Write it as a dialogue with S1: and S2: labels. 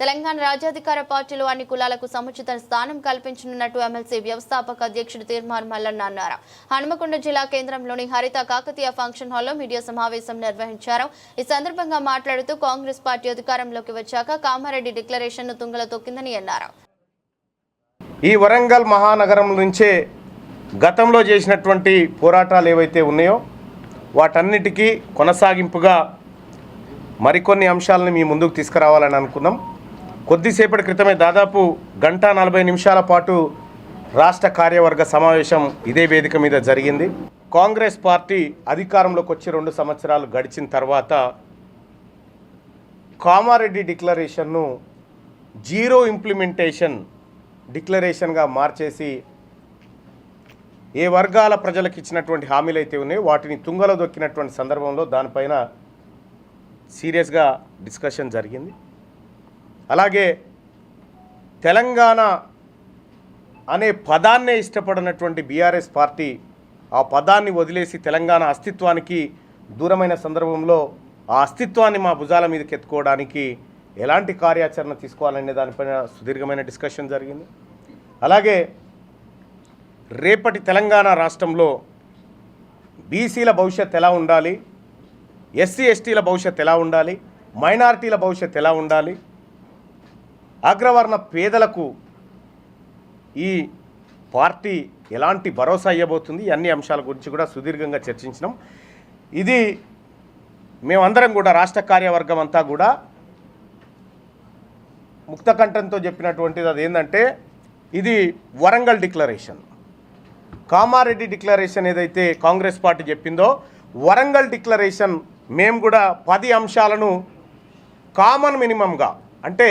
S1: తెలంగాణ రాజ్యాధికార పార్టీలో అన్ని కులాలకు సముచిత స్థానం కల్పించనున్నట్టు ఎమ్మెల్సీ వ్యవస్థాపక అధ్యక్షుడు తీర్మాన్ మల్లన్న అన్నారు. హనుమకొండ జిల్లా కేంద్రంలోని హరిత కాకతీయ ఫంక్షన్ హాల్లో మీడియా సమావేశం నిర్వహించారు. ఈ సందర్భంగా మాట్లాడుతూ కాంగ్రెస్ పార్టీ అధికారంలోకి వచ్చాక కామారెడ్డి డిక్లరేషన్ను తుంగల తొక్కిందని అన్నారు.
S2: ఈ వరంగల్ మహానగరం నుంచే గతంలో చేసినటువంటి పోరాటాలు ఏవైతే ఉన్నాయో వాటన్నిటికీ కొనసాగింపుగా మరికొన్ని అంశాలను మీ ముందుకు తీసుకురావాలని అనుకున్నాం కొద్దిసేపటి క్రితమే దాదాపు గంట నలభై నిమిషాల పాటు రాష్ట్ర కార్యవర్గ సమావేశం ఇదే వేదిక మీద జరిగింది. కాంగ్రెస్ పార్టీ అధికారంలోకి వచ్చి రెండు సంవత్సరాలు గడిచిన తర్వాత కామారెడ్డి డిక్లరేషన్ను జీరో ఇంప్లిమెంటేషన్ డిక్లరేషన్గా మార్చేసి ఏ వర్గాల ప్రజలకు ఇచ్చినటువంటి హామీలు అయితే ఉన్నాయో వాటిని తుంగలో దొక్కినటువంటి సందర్భంలో దానిపైన సీరియస్గా డిస్కషన్ జరిగింది. అలాగే తెలంగాణ అనే పదాన్నే ఇష్టపడినటువంటి బీఆర్ఎస్ పార్టీ ఆ పదాన్ని వదిలేసి తెలంగాణ అస్తిత్వానికి దూరమైన సందర్భంలో ఆ అస్తిత్వాన్ని మా భుజాల మీదకి ఎత్తుకోవడానికి ఎలాంటి కార్యాచరణ తీసుకోవాలనే దానిపైన సుదీర్ఘమైన డిస్కషన్ జరిగింది. అలాగే రేపటి తెలంగాణ రాష్ట్రంలో బీసీల భవిష్యత్ ఎలా ఉండాలి? ఎస్సీ ఎస్టీల భవిష్యత్ ఎలా ఉండాలి? మైనారిటీల భవిష్యత్ ఎలా ఉండాలి? అగ్రవర్ణ పేదలకు ఈ పార్టీ ఎలాంటి భరోసా ఇవ్వబోతుంది అన్ని అంశాల గురించి కూడా సుదీర్ఘంగా చర్చించినాం. ఇది మేమందరం కూడా రాష్ట్ర కార్యవర్గం అంతా కూడా ముక్తకంఠంతో చెప్పినటువంటిది అది ఏంటంటే ఇది వరంగల్ డిక్లరేషన్. కామారెడ్డి డిక్లరేషన్ ఏదైతే కాంగ్రెస్ పార్టీ చెప్పిందో వరంగల్ డిక్లరేషన్ మేము కూడా పది అంశాలను కామన్ మినిమంగా అంటే